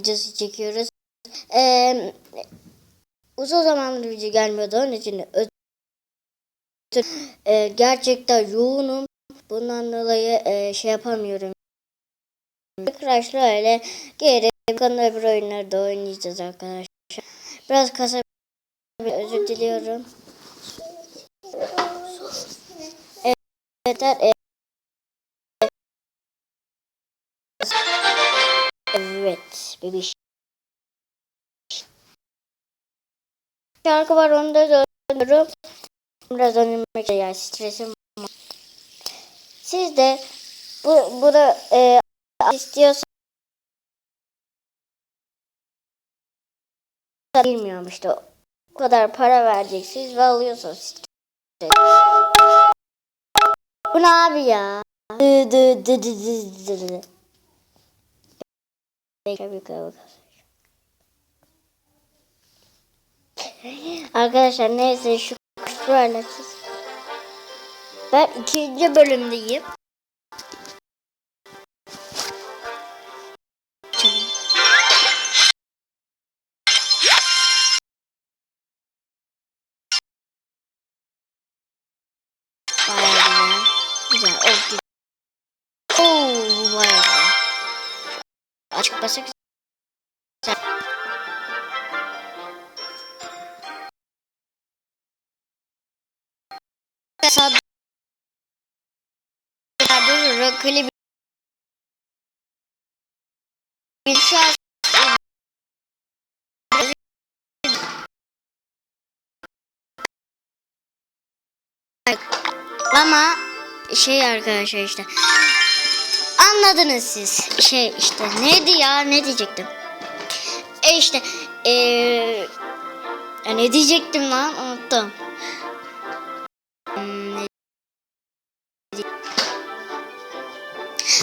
videosu çekiyoruz. Ee, uzun zamandır video gelmiyordu onun için özür Ee, gerçekten yoğunum. Bundan dolayı e, şey yapamıyorum. Crash Royale geri kanal bir oyunları da oynayacağız arkadaşlar. Biraz kasa özür diliyorum. Evet, evet. Evet, bebiş. Şarkı var onu da dönüyorum. Biraz önüme ya stresim var. Siz de bu bu da e, istiyorsanız bilmiyorum işte o kadar para vereceksiniz ve alıyorsunuz. Bu ne abi ya? Dı dı dı dı dı dı. Arkadaşlar neyse şu şu aletsiz. Ben ikinci bölümdeyim. Bayağı güzel. Güzel. Şu an ama şey arkadaşlar işte anladınız siz. Şey işte neydi ya? Ne diyecektim? E işte ya ne diyecektim lan? Unuttum. Hmm,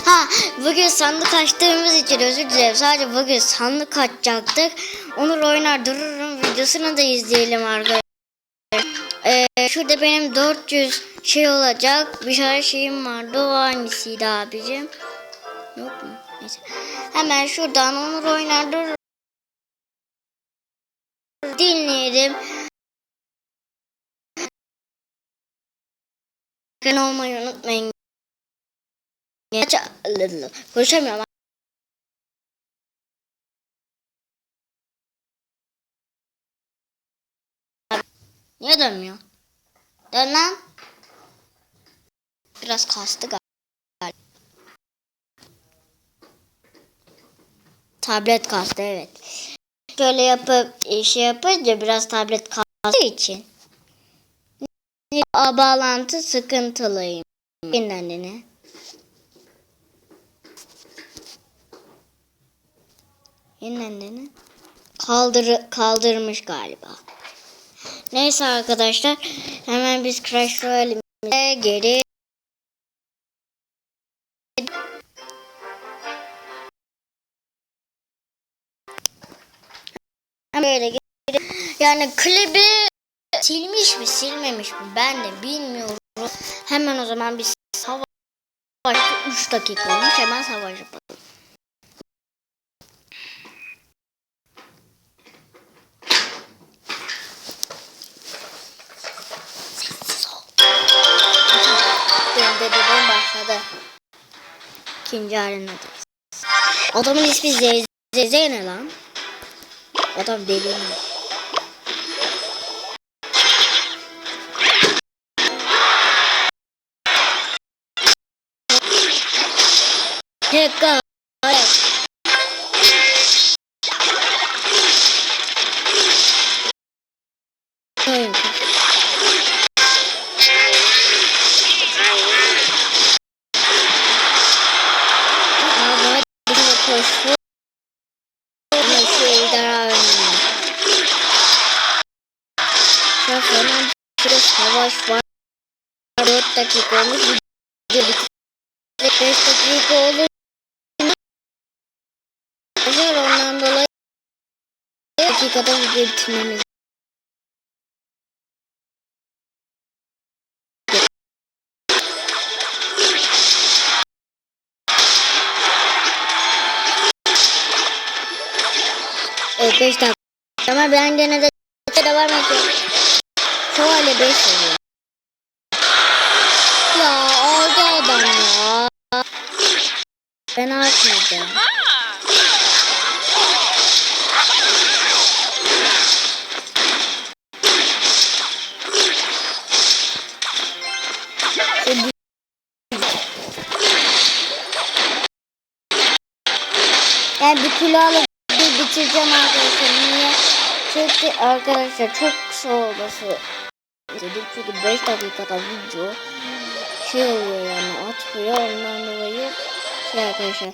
Ha bugün sandık açtığımız için özür dilerim. Sadece bugün sandık açacaktık. Onur oynar dururum. Videosunu da izleyelim arkadaşlar. Ee, şurada benim 400 şey olacak. Bir tane şeyim vardı. O hangisiydi abicim? Yok mu? Neyse. Hemen şuradan Onur oynar dururum. Dinleyelim. Abone olmayı unutmayın. Konuşamıyorum. Niye dönmüyor? Dön lan. Biraz kastı galiba. Tablet kastı evet. Şöyle yapıp e, şey yapınca biraz tablet kastığı için. A bağlantı sıkıntılıyım. Kendine. Yeniden Kaldır kaldırmış galiba. Neyse arkadaşlar hemen biz Crash Royale'imize geri böyle yani klibi silmiş mi silmemiş mi ben de bilmiyorum. Hemen o zaman bir savaş 3 dakika olmuş hemen savaş yapalım. Dededen başladı. İkinci arenadayız. Adamın ismi Zeyze ne lan? Adam deli? Tekrar. Ya falan şurada savaş var. 4 dakika olmuş. Video bitti. 5 dakika olur. Arkadaşlar ondan dolayı dakikada video bitirmemiz Evet 5 dakika. Ama ben gene de de var Şöyle 5 veriyor. Ya oldu adam ya. Ben atmayacağım. Yani bir kilo alıp bitireceğim arkadaşlar. Niye? Çünkü arkadaşlar çok kısa olması dedim. Çünkü 5 dakikada video şey oluyor yani atmıyor. Ondan dolayı şey arkadaşlar.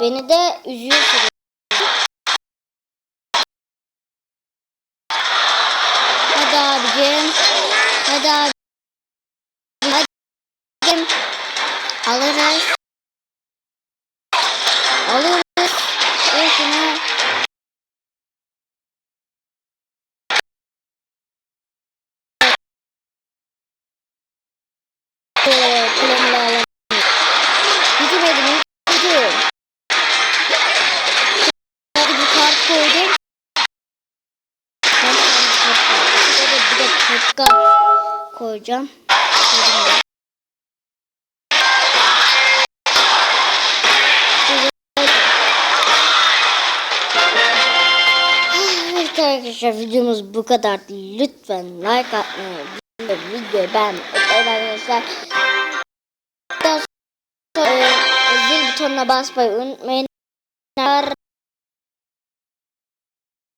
Beni de üzüyorsunuz. Alırız. Alırız. Ver şunu. Kulağımı alalım. Gidemedim. Gidiyorum. Hadi bir kart koydum. Bir de bir de koyacağım. Arkadaşlar videomuz bu kadar. Lütfen like atmayı, videoyu unutmayın arkadaşlar. Zil butonuna basmayı unutmayın.